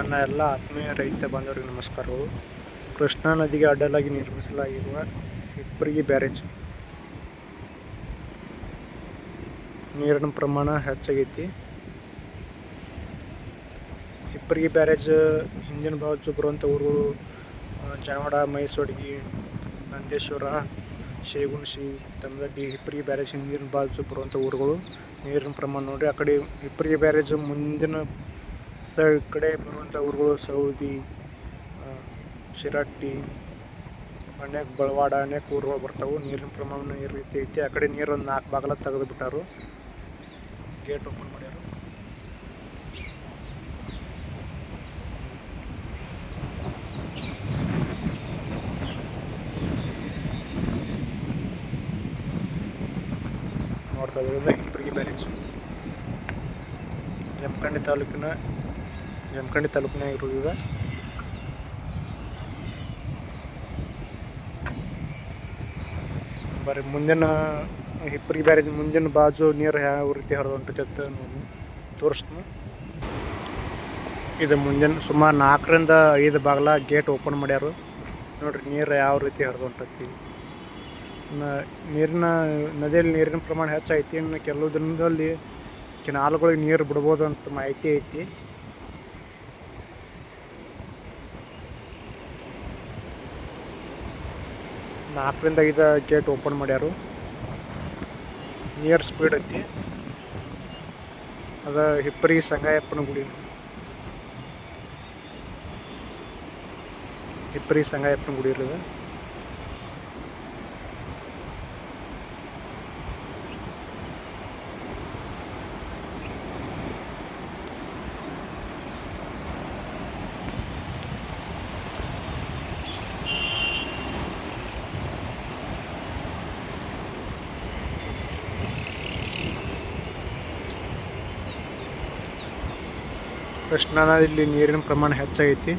ನನ್ನ ಎಲ್ಲ ಆತ್ಮೀಯ ರೈತ ಬಾಂಧವರಿಗೆ ನಮಸ್ಕಾರಗಳು. ಕೃಷ್ಣಾ ನದಿಗೆ ಅಡ್ಡಲಾಗಿ ನಿರ್ಮಿಸಲಾಗಿರುವ ಹಿಪ್ಪರಿಗೆ ಬ್ಯಾರೇಜ್ ನೀರಿನ ಪ್ರಮಾಣ ಹೆಚ್ಚಾಗೈತಿ. ಹಿಪ್ಪರಿಗೆ ಬ್ಯಾರೇಜ್ ಹಿಂದಿನ ಬಾಜು ಬರುವಂಥ ಊರುಗಳು ಜನವಾಡ ಮೈಸೂಡಿಗೆ ನಂದೇಶ್ವರ ಶೇಗುಣಸಿ ತಮ್ಮದಡ್ಡಿ ಹಿಪ್ಪರಿಗೆ ಬ್ಯಾರೇಜ್ ಹಿಂದಿನ ಬಾಜು ಬರುವಂಥ ಊರುಗಳು. ನೀರಿನ ಪ್ರಮಾಣ ನೋಡಿ ಆ ಕಡೆ ಹಿಪ್ಪರಿಗೆ ಬ್ಯಾರೇಜ್ ಮುಂದಿನ ಸೈಡ್ ಕಡೆ ಬರುವಂಥ ಊರುಗಳು ಸೌದಿ ಶಿರಾಟ್ಟಿ, ಅನೇಕ ಬಳವಾಡ, ಅನೇಕ ಊರುಗಳು ಬರ್ತಾವೆ. ನೀರಿನ ಪ್ರಮಾಣ ಈ ರೀತಿ ಐತಿ. ಆ ಕಡೆ ನೀರು ನಾಲ್ಕು ಬಾಗಲ ತೆಗೆದು ಬಿಟ್ಟಾರು ಗೇಟ್ ಓಪನ್ ಮಾಡ್ಯಾರು. ನೋಡ್ತಾ ಇರೋದು ಇಬ್ಬರಿಗೆ ಬ್ಯಾರೇಜ್ ಜಮಖಂಡಿ ತಾಲೂಕಿನ ಜಮಖಂಡಿ ತಾಲೂಕಿನಾಗ ಇರೋದು ಇದು. ಬರೀ ಮುಂದಿನ ಹಿಪ್ಪರಿಗೆ ಬ್ಯಾರೇಜ್ ಮುಂದಿನ ಬಾಜು ನೀರು ಯಾವ ರೀತಿ ಹರಿದು ಹೊಂಟೈತೆ ನೋಡಿ ತೋರಿಸ್ತೀನಿ. ಇದು ಮುಂಜಾನೆ ಸುಮಾರು ನಾಲ್ಕರಿಂದ ಐದು ಬಾಗಿಲ ಗೇಟ್ ಓಪನ್ ಮಾಡ್ಯಾರು. ನೋಡ್ರಿ ನೀರು ಯಾವ ರೀತಿ ಹರಿದು ಹೊಂಟೈತಿ ನೀರಿನ ನದಿಯಲ್ಲಿ ನೀರಿನ ಪ್ರಮಾಣ ಹೆಚ್ಚೈತಿ ಇನ್ನು ಕೆಲವು ದಿನದಲ್ಲಿ ಕೆನಾಲ್ಗಳಿಗೆ ನೀರು ಬಿಡ್ಬೋದು ಅಂತ ಮಾಹಿತಿ ಐತಿ. ನಾಲ್ಕರಿಂದ ಐದು ಗೇಟ್ ಓಪನ್ ಮಾಡ್ಯಾರು. ನಿಯರ್ ಸ್ಪೀಡ್ ಐತಿ. ಅದ ಹಿಪ್ಪರಿ ಸಂಗಾಯಪ್ಪನ ಗುಡಿ. ಹಿಪ್ಪರಿ ಸಂಗಾಯಪ್ಪನ ಗುಡಿ ಇರೋದು ಕೃಷ್ಣಾ ಇಲ್ಲಿ ನೀರಿನ ಪ್ರಮಾಣ ಹೆಚ್ಚಾಗೈತಿ.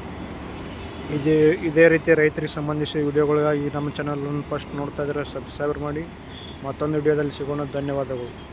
ಇದೇ ಇದೇ ರೀತಿ ರೈತರಿಗೆ ಸಂಬಂಧಿಸಿದ ವಿಡಿಯೋಗಳಿಗಾಗಿ ನಮ್ಮ ಚಾನಲನ್ನು ಫಸ್ಟ್ ನೋಡ್ತಾ ಇದ್ದರೆ ಸಬ್ಸ್ಕ್ರೈಬರ್ ಮಾಡಿ. ಮತ್ತೊಂದು ವಿಡಿಯೋದಲ್ಲಿ ಸಿಗೋಣ. ಧನ್ಯವಾದಗಳು.